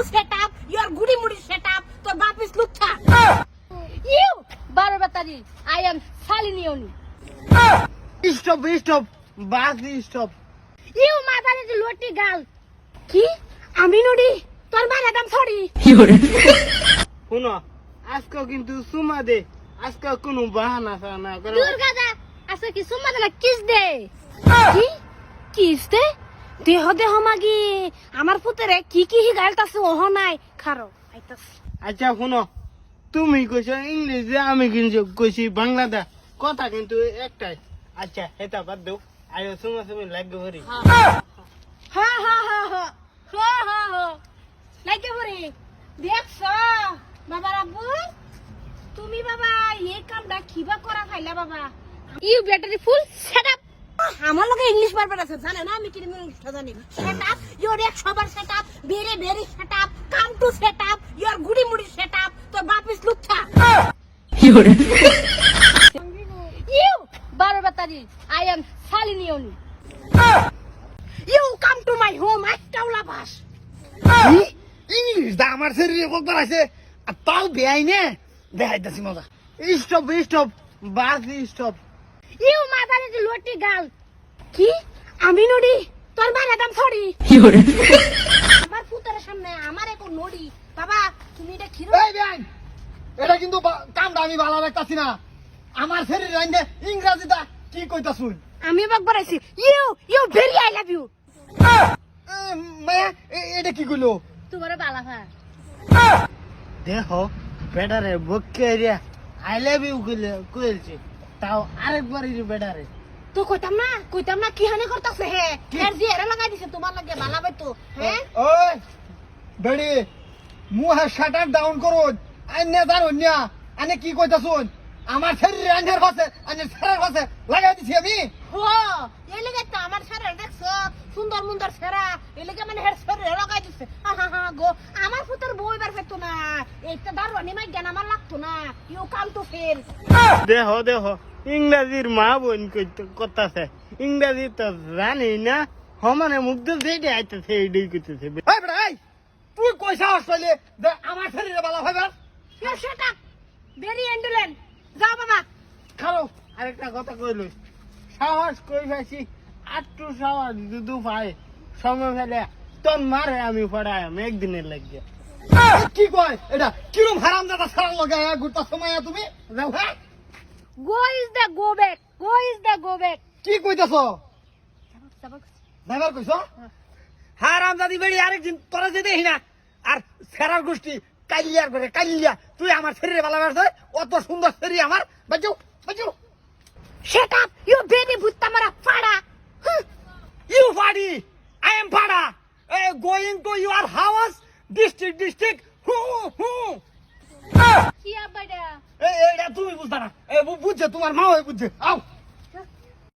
to set up your goody moody set up. তোর বাপ is লুচ্ছা। ইউ বারো বাতারি I am Shalini Oni stop stop bus stop. You মাদারি যে লটি গাল। কি? আমি নডি? তোর মায়ের দাম সরি। শুনো আজকে কিন্তু সুমা দে আজকে কোনো বাহানা সাহানা করো। দুর্গা দা আছে কি সুম্মা দিলা কিস দে? কি? কিস দে? দেহ দেহ মাগি। আমার পুতেরে কি কি হিগাইলতাছে ওহ নাই। খারো আইতাছে। আচ্ছা শুনো। তুমি কইছো ইংলিশে আমি কিন্তু কইছি বাংলাদেশ কথা কিন্তু একটাই। আচ্ছা এটা বাদ দাও আয়ো সুমা সুমি লাগবে ভরি হা হা হা হা। হা হা হা। লাগে বরে দেখছ বাবা রাব্বু তুমি বাবা এই কামটা কিবা করা ফাইলা বাবা। You battery full set up আমার লগে ইংলিশ বারবার আছে জানে না আমি কি ইংলিশটা জানি। সেট আপ ইওর এক সবার set up very very set up come to set up your goody moody set up তোর বাপ ইস লুচ্ছা। ইউ বারো বাতারি I am Shalini Oni you come to my home একটাওলা বাস ইংলিশ দা আমার শরীরে কতবার আছে। আর তাও বেআই নে দেখাইতেছি মজা। Stop stop bus stop you মাদারি যে লটি গাল কি? আমি নডি? তোর মায়ের দাম সরি। আমার পুতের সামনে আমার এক নডি। বাবা তুমি এটা খিরো এই ব্যাং এটা কিন্তু কামটা আমি ভালো লাগতাছি না। আমার শরীর রাইন্দে ইংরাজিটা কি কইতা শুন আমি বাক বরাইছি you you very I love you মায়া এ- এটা কি কইলো? তোমার বালা ভা দেখো বেটারে বকে এরিয়া আই লাভ ইউ কইলে কইলছে। তাও আরেকবার এই বেটারে তো কইতাম না কইতাম না কি হানি করতাছে হে? এর দিয়ে এরা লাগাই দিছে তোমার লাগে ভালো তো হ্যাঁ ওই বেড়ি মুহা শাটার ডাউন করো আইনে জানো না আনে কি কইতা শুন আমার শরীর রাইন্দের কাছে আনে শরীর কাছে লাগাই দিছি আমি। হো এই লাগে তো আমার শরীর দেখছ সুন্দর মুন্দর সেরা এই লাগে মানে হের শরীর লাগাই দিছে। হা হা গো আমার পুতের বই বার ফেরতো না এইটা দারুনি মাই জ্ঞান আমার লাগতো না ইউ কাম টু ফেল। দেখো দেখো ইংরাজির মা বোন কইতে কথাছে ইংরাজি তো জানি না সমানে মুগ্ধ যেটা আইতেছে এইটাই কইতেছে। এই তুই কই সাহস পাইলে আমার শরীরে ভালো শাট আপ ভেরি এন্ডুলেন যাও বাবা। খালো আরেকটা কথা কইল। সাহস কই পাইছি? আটটু সাহস দুদু পাই সময় ফেলে তোর মারে আমি পড়াই আমি একদিনের লাগিয়ে কি কয়? এটা কিরম হারাম দাদা সারা লগায় গুটা সময় তুমি? যাও হ্যাঁ? Go is the go back go is the go back কি কইতাছ ড্রাইভার কইছ? হারাম দাদি বেড়ি আরেকদিন তোরা যে দেখি না আর ফেরার গোষ্ঠী কাইলিয়ার করে কাইলিয়া তুই আমার শরীরে ভালো লাগছে অত সুন্দর শরীর আমার বাজু বাজু। শাট আপ ইউ ভেরি ভুত্তা মারা ফাড়া। ইউ ফাড়ি আই এম ফাড়া। Going to your house district district হু। হু কি আব্বাডা এটা তুমি বুঝতা না। এ, বুঝছে তোমার মা বুঝছে। আও।